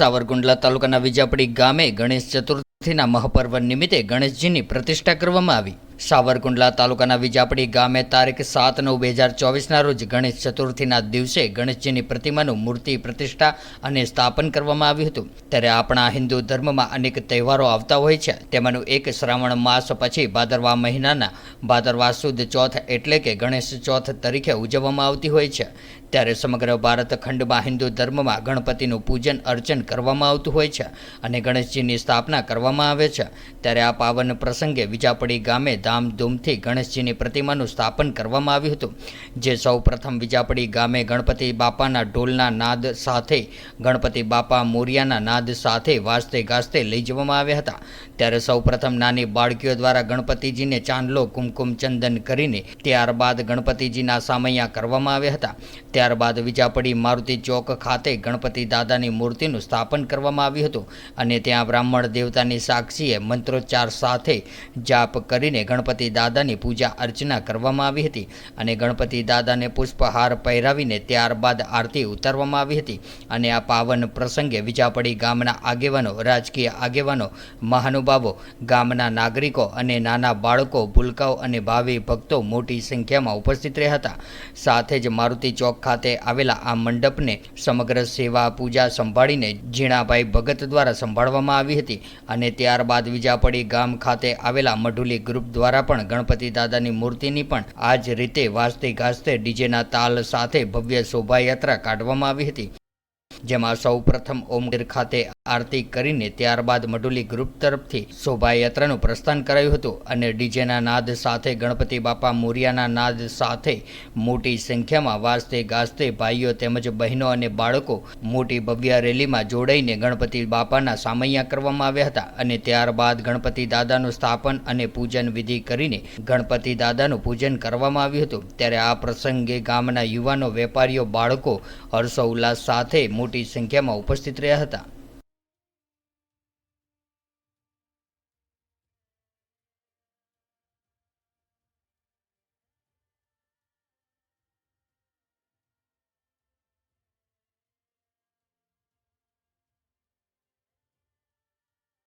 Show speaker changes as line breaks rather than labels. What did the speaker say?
સાવરકુંડલા તાલુકાના વિજાપડી ગામે ગણેશ ચતુર્થીના મહાપર્વ નિમિત્તે ગણેશજીની પ્રતિષ્ઠા કરવામાં આવી. સાવરકુંડલા તાલુકાના વિજાપડી ગામે તારીખ સાત નવ બે હજાર ચોવીસના રોજ ગણેશ ચતુર્થીના દિવસે ગણેશજીની પ્રતિમાનું મૂર્તિ પ્રતિષ્ઠા અને સ્થાપન કરવામાં આવ્યું હતું. ત્યારે આપણા હિન્દુ ધર્મમાં અનેક તહેવારો આવતા હોય છે. તેમાંનું એક શ્રાવણ માસ પછી ભાદરવા મહિનાના ભાદરવા સુદ ચોથ એટલે કે ગણેશ ચોથ તરીકે ઉજવવામાં આવતી હોય છે. ત્યારે સમગ્ર ભારત ખંડમાં હિન્દુ ધર્મમાં ગણપતિનું પૂજન, અર્ચન કરવામાં આવતું હોય છે અને ગણેશજીની સ્થાપના કરવામાં આવે છે. ત્યારે આ પાવન પ્રસંગે વિજાપડી ગામે ધામધૂમથી ગણેશજીની પ્રતિમાનું સ્થાપન કરવામાં આવ્યું હતું, જે સૌ પ્રથમ વિજાપડી ગામે ગણપતિ બાપાના ઢોલના નાદ સાથે, ગણપતિ બાપા મોરિયાના નાદ સાથે વાજતે ગાજતે લઈ જવામાં આવ્યા હતા. ત્યારે સૌ પ્રથમ નાની બાળકીઓ દ્વારા ગણપતિજીને ચાંદલો, કુમકુમ ચંદન કરીને ત્યારબાદ ગણપતિજીના સામૈયા કરવામાં આવ્યા હતા. ત્યારબાદ વિજાપડી મારુતિ ચોક ખાતે ગણપતિ દાદાની મૂર્તિનું સ્થાપન કરવામાં આવ્યું હતું અને ત્યાં બ્રાહ્મણ દેવતાની સાક્ષીએ મંત્રોચ્ચાર સાથે જાપ કરીને ગણપતિ દાદાની પૂજા અર્ચના કરવામાં આવી હતી અને ગણપતિ દાદાને પુષ્પહાર પહેરાવીને ત્યારબાદ આરતી ઉતારવામાં આવી હતી અને આ પાવન પ્રસંગે વિજાપડી ગામના આગેવાનો, રાજકીય આગેવાનો, મહાનુભાવો, ગામના નાગરિકો અને નાના બાળકો, ભૂલકાઓ અને ભાવિ ભક્તો મોટી સંખ્યામાં ઉપસ્થિત રહ્યા હતા. સાથે જ મારુતિ ચોક ખાતે આવેલા આ મંડપને સમગ્ર સેવા, પૂજા સંભાળીને ઝીણાભાઈ ભગત દ્વારા સંભાળવામાં આવી હતી અને ત્યારબાદ વિજાપડી ગામ ખાતે આવેલા મઢુલી ગ્રુપ દ્વારા પણ ગણપતિ દાદાની મૂર્તિની પણ આ જ રીતે વાજતે ગાજતે ડીજેના તાલ સાથે ભવ્ય શોભાયાત્રા કાઢવામાં આવી હતી. જેમાં સૌ પ્રથમ ઓમગીર ખાતે આરતી કરીને ત્યારબાદ મડુલી ગ્રુપ તરફથી શોભાયાત્રાનું પ્રસ્થાન કરાયું હતું અને ડીજેના નાદ સાથે ગણપતિ બાપા મોરિયાના નાદ સાથે મોટી સંખ્યામાં વાજતે ગાજતે ભાઈઓ તેમજ બહેનો અને બાળકો મોટી ભવ્ય રેલીમાં જોડાઈને ગણપતિ બાપાના સામૈયા કરવામાં આવ્યા હતા અને ત્યારબાદ ગણપતિ દાદાનું સ્થાપન અને પૂજન વિધિ કરીને ગણપતિ દાદાનું પૂજન કરવામાં આવ્યું હતું. ત્યારે આ પ્રસંગે ગામના યુવાનો, વેપારીઓ, બાળકો હર્ષોલ્લાસ સાથે મોટી સંખ્યામાં ઉપસ્થિત રહ્યા હતા.